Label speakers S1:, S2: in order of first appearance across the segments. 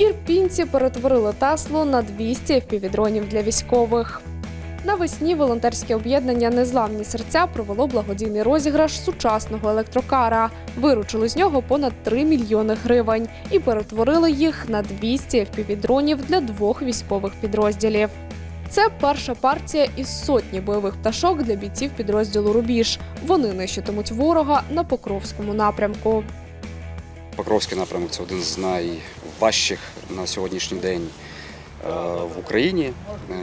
S1: Ірпінці перетворили Теслу на 200 FPV-дронів для військових. Навесні волонтерське об'єднання Незламні серця провело благодійний розіграш сучасного електрокара. Виручили з нього понад 3 мільйони гривень і перетворили їх на 200 FPV-дронів для двох військових підрозділів. Це перша партія із сотні бойових пташок для бійців підрозділу Рубіж. Вони нищитимуть ворога на Покровському напрямку.
S2: Покровський напрямок це один з найважчих на сьогоднішній день е, в Україні. Е,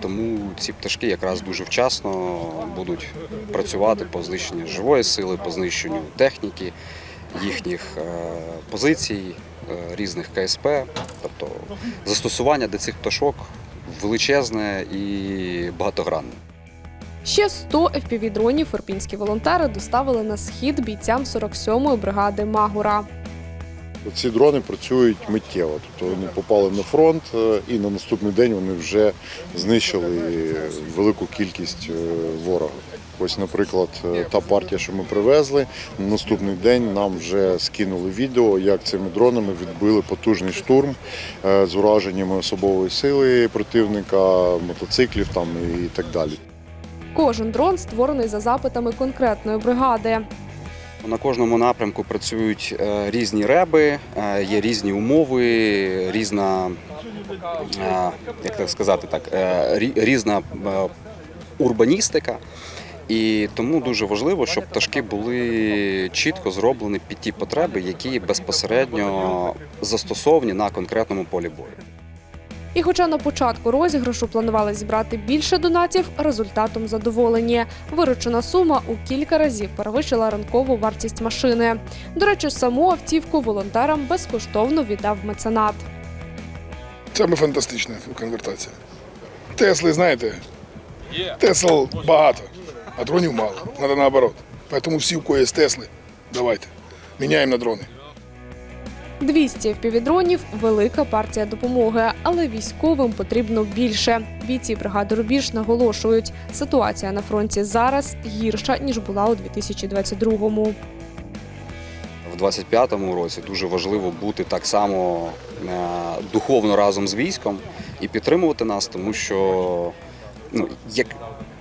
S2: Тому ці пташки якраз дуже вчасно будуть працювати по знищенню живої сили, по знищенню техніки, їхніх е, позицій, різних КСП. Тобто застосування до цих пташок величезне і багатогранне.
S1: Ще 100 FPV-дронів ірпінські волонтери доставили на схід бійцям 47-ї бригади Магура.
S3: Ці дрони працюють миттєво, тобто вони попали на фронт, е, і на наступний день вони вже знищили велику кількість е, ворога. Ось, наприклад, е, та партія, що ми привезли, на наступний день нам вже скинули відео, як цими дронами відбили потужний штурм е, з ураженнями особової сили противника, мотоциклів там і так далі.
S1: Кожен дрон створений за запитами конкретної бригади.
S2: На кожному напрямку працюють е, різні реби, е, є різні умови, різна, е, як так сказати так, різна урбаністика. І тому дуже важливо, щоб пташки були чітко зроблені під ті потреби, які безпосередньо застосовані на конкретному полі бою.
S1: І хоча на початку розіграшу планували зібрати більше донатів, результатом задоволені. Виручена сума у кілька разів перевищила ранкову вартість машини. До речі, саму автівку волонтерам безкоштовно віддав меценат.
S4: Саме фантастична конвертація. Тесли, знаєте, Тесл багато, а дронів мало. Треба наоборот. Тому всі, у кого є Тесли, давайте. Міняємо на дрони.
S1: 200 FPV-дронів – велика партія допомоги, але військовим потрібно більше. Бійці бригади Рубіж наголошують, ситуація на фронті зараз гірша ніж була у 2022-му.
S2: В 25-му році дуже важливо бути так само е, духовно разом з військом і підтримувати нас, тому що ну, як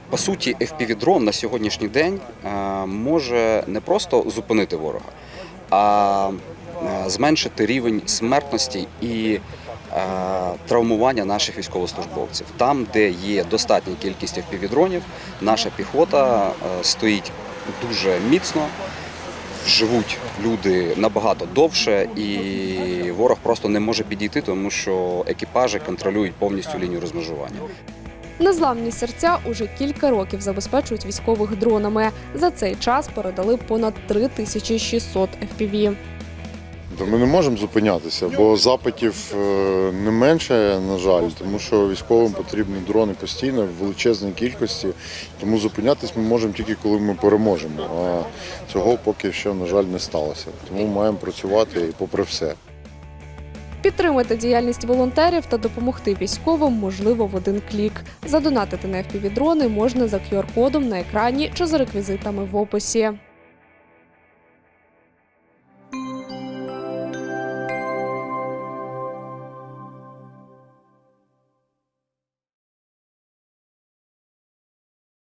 S2: по суті, FPV-дрон на сьогоднішній день е, може не просто зупинити ворога, а зменшити рівень смертності і е, травмування наших військовослужбовців. Там, де є достатня кількість FPV-дронів, наша піхота е, стоїть дуже міцно живуть люди набагато довше, і ворог просто не може підійти, тому що екіпажі контролюють повністю лінію розмежування.
S1: Незламні серця уже кілька років забезпечують військових дронами. За цей час передали понад 3600 FPV.
S3: То ми не можемо зупинятися, бо запитів е, не менше, на жаль, тому що військовим потрібні дрони постійно в величезній кількості. Тому зупинятись ми можемо тільки коли ми переможемо. А цього поки що, на жаль, не сталося. Тому маємо працювати і попри все.
S1: Підтримати діяльність волонтерів та допомогти військовим можливо в один клік. Задонатити на FPV-дрони можна за QR-кодом на екрані чи за реквізитами в описі.